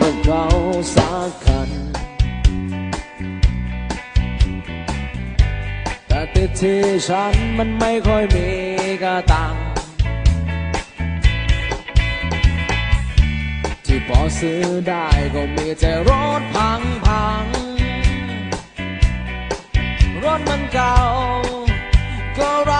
มับเขาสักคัน แต่ตที่ฉันมันไม่ค่อยมีกระตัง ที่พอซื้อได้ก็มีแต่รถพังพัง รถมันเก่าก็รั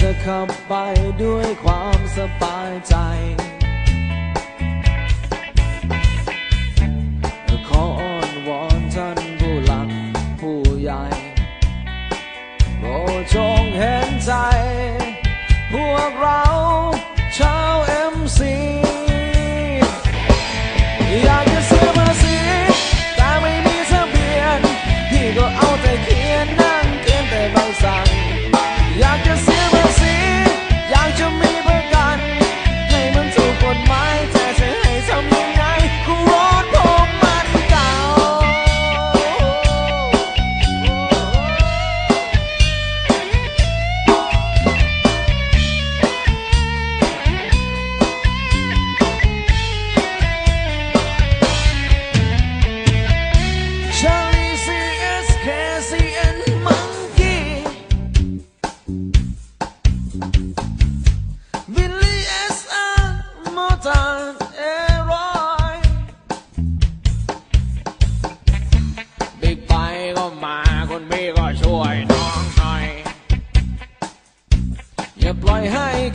จะขับไปด้วยความสบายใจ ขออ้อนวอนท่านผู้หลักผู้ใหญ่โปรดจงเห็นใจ พวกเราชาวเอ็มซีอยากจะซื้อภาษีแต่ไม่มีทะเบียนพี่ก็เอาใจ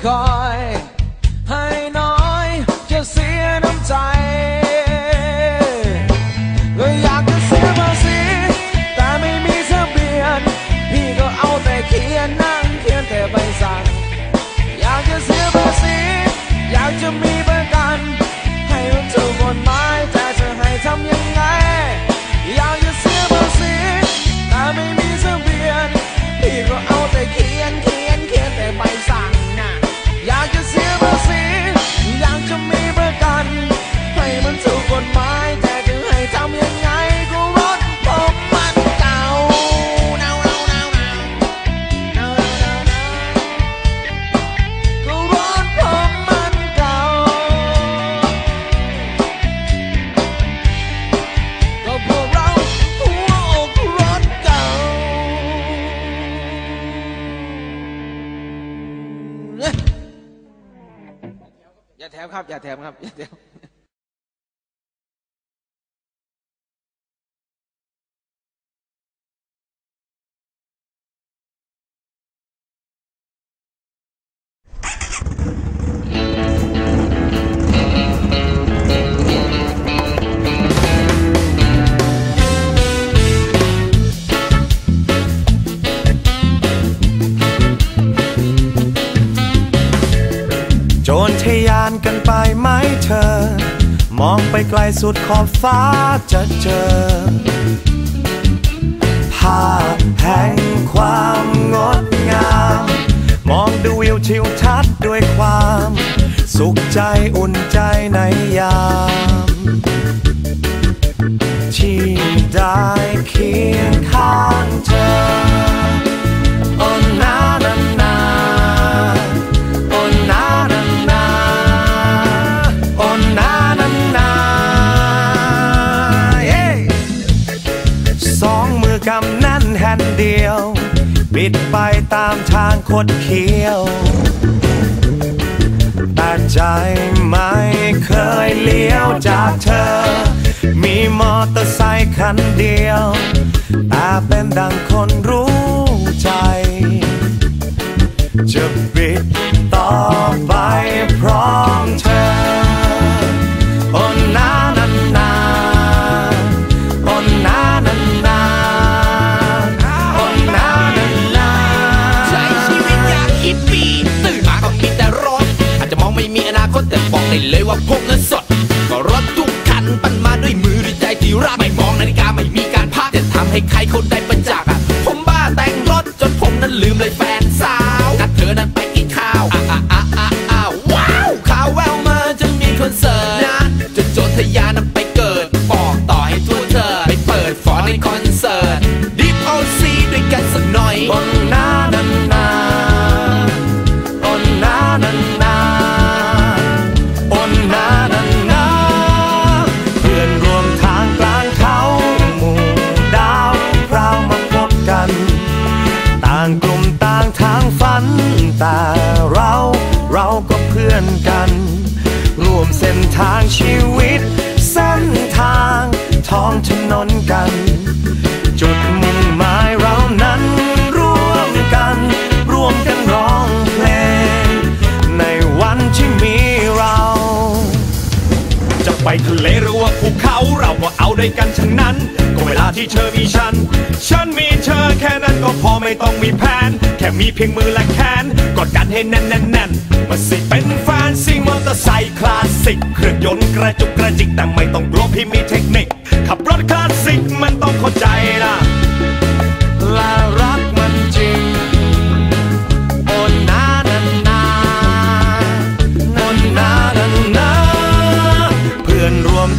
call. ับ อย่าแถมครับ อย่าแถม กันไปไหมเธอ มองไปไกลสุดขอบฟ้าจะเจอ ภาพแห่งความงดงาม มองดูวิวชิวทัดด้วยความ สุขใจอุ่นใจในยาม ที่ได้ำนั่นแห่นเดียว บิดไปตามทางคดเคี้ยว แต่ใจไม่เคยเลี้ยวจากเธอ มีมอเตอร์ไซค์คันเดียว แต่เป็นดังคนรู้ ทางชีวิต เส้นทางท้องถนนกัน จุดมุ่งหมายเรานั้นร่วมกัน ร่วมกันร้องเพลง ในวันที่มีเรา จะไปทะเลหรือว่าภูเขาเราก็เอาด้วยกันทั้งนั้น ก็เวลาที่เธอมีฉัน ฉันมีเธอแค่นั้นก็พอไม่ต้องมีแผน แค่มีเพียงมือและแขนกอดกันให้แน่นแน่นแน่นมาสิเป็นแฟน ซิ่งมอเตอร์ไซค์คลาสสิก เครื่องยนต์กระจุกกระจิกแต่ไม่ต้องกลัวพี่มีเทคนิค ขับรถคลาสสิกมันต้องเข้าใจนะและรักมันจริงโอ้นานานาโอ้นานานา เพื่อนรวม